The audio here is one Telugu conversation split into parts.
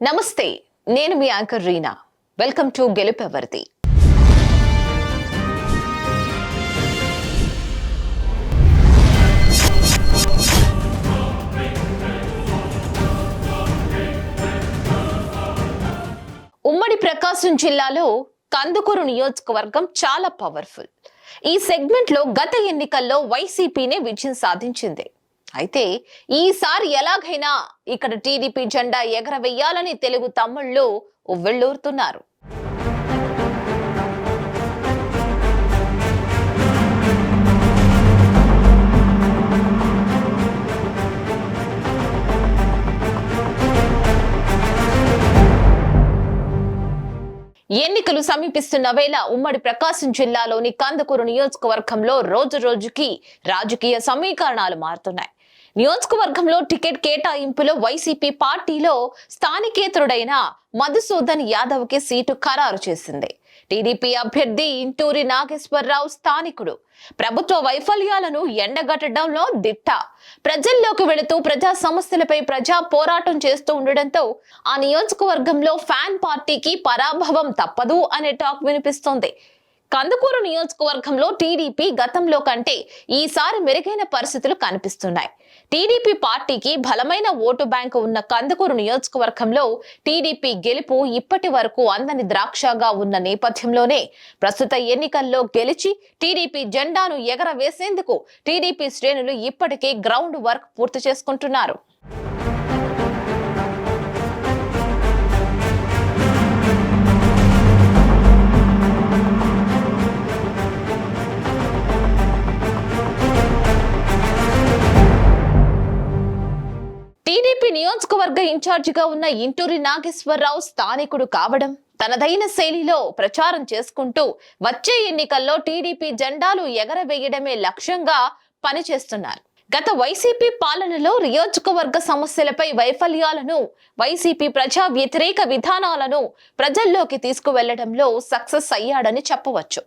నమస్తే నేను మీ యాంకర్ రీనా. వెల్కమ్ టు గెలుపెవరిది ఉమ్మడి ప్రకాశం జిల్లాలో కందుకూరు నియోజకవర్గం చాలా పవర్ఫుల్ ఈ సెగ్మెంట్లో గత ఎన్నికల్లో వైసీపీనే విజయం సాధించింది. అయితే ఈసారి ఎలాగైనా ఇక్కడ టీడీపీ జెండా ఎగరవేయాలని తెలుగు తమ్ముళ్ళు ఉవ్వెళ్ళూరుతున్నారు ఎన్నికలు సమీపిస్తున్న వేళ ఉమ్మడి ప్రకాశం జిల్లాలోని కందుకూరు నియోజకవర్గంలో రోజు రోజుకి రాజకీయ సమీకరణాలు మారుతున్నాయి. నియోజకవర్గంలో టికెట్ కేటాయింపులో వైసీపీ పార్టీలో స్థానికేతరుడైన మధుసూదన్ యాదవ్కి సీటు ఖరారు చేసింది. టీడీపీ అభ్యర్థి ఇంటూరి నాగేశ్వరరావు స్థానికుడు. ప్రభుత్వ వైఫల్యాలను ఎండగట్టడంలో దిట్ట. ప్రజల్లోకి వెళుతూ ప్రజా సమస్యలపై ప్రజా పోరాటం చేస్తూ ఉండడంతో ఆ నియోజకవర్గంలో ఫ్యాన్ పార్టీకి పరాభవం తప్పదు అనే టాక్ వినిపిస్తోంది. కందుకూరు నియోజకవర్గంలో టీడీపీ గతంలో కంటే ఈసారి మెరుగైన పరిస్థితులు కనిపిస్తున్నాయి. టీడీపీ పార్టీకి బలమైన ఓటు బ్యాంకు ఉన్న కందుకూరు నియోజకవర్గంలో టీడీపీ గెలుపు ఇప్పటి వరకు అందని ద్రాక్షగా ఉన్న నేపథ్యంలోనే ప్రస్తుత ఎన్నికల్లో గెలిచి టీడీపీ జెండాను ఎగరవేసేందుకు టీడీపీ శ్రేణులు ఇప్పటికే గ్రౌండ్ వర్క్ పూర్తి చేసుకుంటున్నారు. ఇన్ఛార్జిగా ఉన్న ఇంటూరి నాగేశ్వరరావు స్థానికుడు కావడం తనదైన శైలిలో ప్రచారం చేసుకుంటూ వచ్చే ఎన్నికల్లో టీడీపీ జెండాలు ఎగరవేయడమే లక్ష్యంగా పనిచేస్తున్నారు. గత వైసీపీ పాలనలో నియోజకవర్గ సమస్యలపై వైఫల్యాలను వైసీపీ ప్రజా వ్యతిరేక విధానాలను ప్రజల్లోకి తీసుకువెళ్ళడంలో సక్సెస్ అయ్యాడని చెప్పవచ్చు.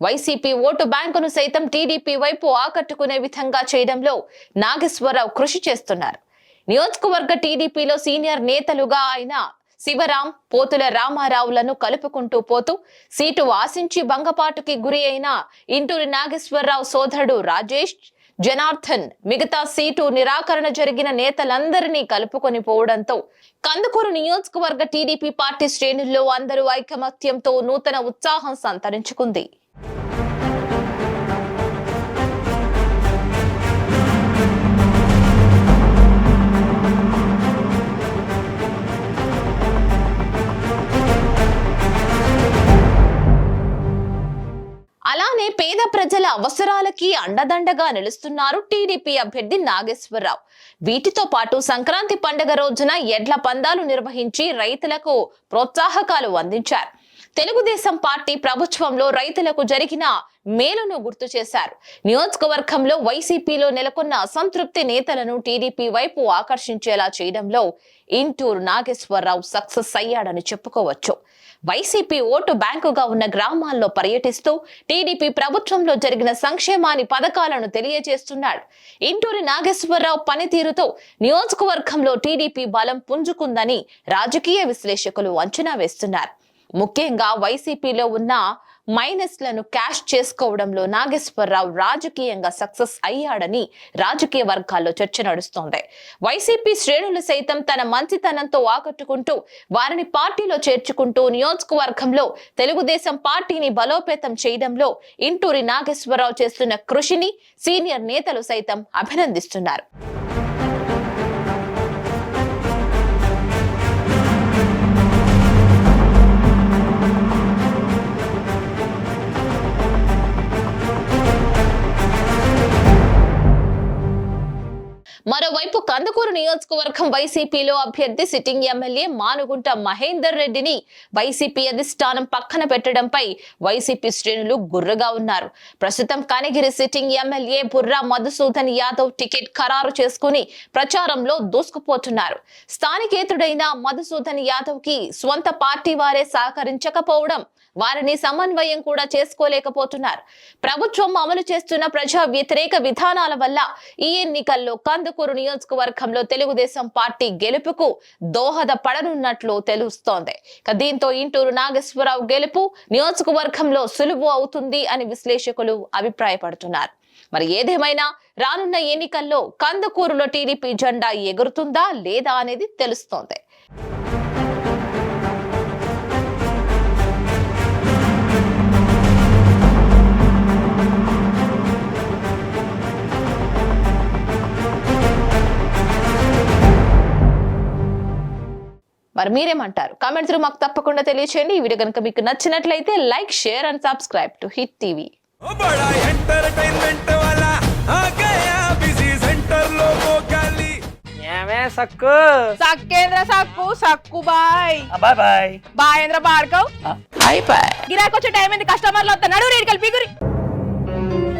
వైసీపీ ఓటు బ్యాంకును సైతం టీడీపీ వైపు ఆకట్టుకునే విధంగా చేయడంలో నాగేశ్వరరావు కృషి చేస్తున్నారు. నియోజకవర్గ టీడీపీలో సీనియర్ నేతలుగా ఆయన శివరాం పోతుల రామారావులను కలుపుకుంటూ పోతూ సీటు ఆశించి భంగపాటుకి గురి అయిన ఇంటూరి నాగేశ్వరరావు సోదరుడు రాజేష్ జనార్దన్ మిగతా సీటు నిరాకరణ జరిగిన నేతలందరినీ కలుపుకొని పోవడంతో కందుకూరు నియోజకవర్గ టీడీపీ పార్టీ శ్రేణుల్లో అందరూ ఐకమత్యంతో నూతన ఉత్సాహం సంతరించుకుంది. అవసరాలకి అండదండగా నిలుస్తున్నారు టీడీపీ అభ్యర్థి నాగేశ్వరరావు. వీటితో పాటు సంక్రాంతి పండుగ రోజున ఎడ్ల పందాలు నిర్వహించి రైతులకు ప్రోత్సాహకాలు అందించారు. తెలుగుదేశం పార్టీ ప్రభుత్వంలో రైతులకు జరిగిన మేలును గుర్తు చేశారు. నియోజకవర్గంలో వైసీపీలో నెలకొన్న అసంతృప్తి నేతలను టీడీపీ వైపు ఆకర్షించేలా చేయడంలో ఇంటూరు నాగేశ్వరరావు సక్సెస్ అయ్యాడని చెప్పుకోవచ్చు. వైసీపీ ఓటు బ్యాంకుగా ఉన్న గ్రామాల్లో పర్యటిస్తూ టీడీపీ ప్రభుత్వంలో జరిగిన సంక్షేమాని పథకాలను తెలియజేస్తున్నాడు. ఇంటూరి నాగేశ్వరరావు పనితీరుతో నియోజకవర్గంలో టీడీపీ బలం పుంజుకుందని రాజకీయ విశ్లేషకులు అంచనా వేస్తున్నారు. ముఖ్యంగా వైసీపీలో ఉన్న మైనస్లను క్యాష్ చేసుకోవడంలో నాగేశ్వరరావు రాజకీయంగా సక్సెస్ అయ్యాడని రాజకీయ వర్గాల్లో చర్చ నడుస్తోంది. వైసీపీ శ్రేణులు సైతం తన మంచితనంతో ఆకట్టుకుంటూ వారిని పార్టీలో చేర్చుకుంటూ నియోజకవర్గంలో తెలుగుదేశం పార్టీని బలోపేతం చేయడంలో ఇంటూరి నాగేశ్వరరావు చేస్తున్న కృషిని సీనియర్ నేతలు సైతం అభినందిస్తున్నారు. మరోవైపు కందుకూరు నియోజకవర్గం వైసీపీలో అభ్యర్థి సిట్టింగ్ ఎమ్మెల్యే మానుగుంట మహేందర్ రెడ్డిని వైసీపీ అధిష్టానం పక్కన పెట్టడంపై వైసీపీ శ్రేణులు గుర్రగా ఉన్నారు. ప్రస్తుతం Kanagiri sitting MLA Burra Madhusudan Yadav ticket ఖరారు చేసుకుని ప్రచారంలో దూసుకుపోతున్నారు. స్థానికేతుడైన మధుసూదన్ యాదవ్కి స్వంత పార్టీ వారే సహకరించకపోవడం వారిని సమన్వయం కూడా చేసుకోలేకపోతున్నారు. ప్రభుత్వం అమలు చేస్తున్న ప్రజా వ్యతిరేక విధానాల వల్ల ఈ ఎన్నికల్లో కందుకూరు నియోజకవర్గంలో తెలుగుదేశం పార్టీ గెలుపుకు దోహదపడనున్నట్లు తెలుస్తోంది. ఇక దీంతో ఇంటూరు నాగేశ్వరరావు గెలుపు నియోజకవర్గంలో సులువు అవుతుంది అని విశ్లేషకులు అభిప్రాయపడుతున్నారు. మరి ఏదేమైనా రానున్న ఎన్నికల్లో కందుకూరులో టీడీపీ జెండా ఎగురుతుందా లేదా అనేది తెలుస్తోంది. మరి మీరేమంటారు? కామెంట్స్ రూమ్ మాకు తప్పకుండా తెలియచేయండి. ఈ వీడియో కనుక మీకు నచ్చినట్లయితే like share and subscribe to hit TV. సక్కు? సక్కేంద్ర సక్కు సక్కు bye. Bye bye. బాయేంద్ర Bhargav. Bye bye. గిరాకొచ్చే time ఏంది? కస్టమర్లు వద్ద నడు రేడికల్ బిగురి.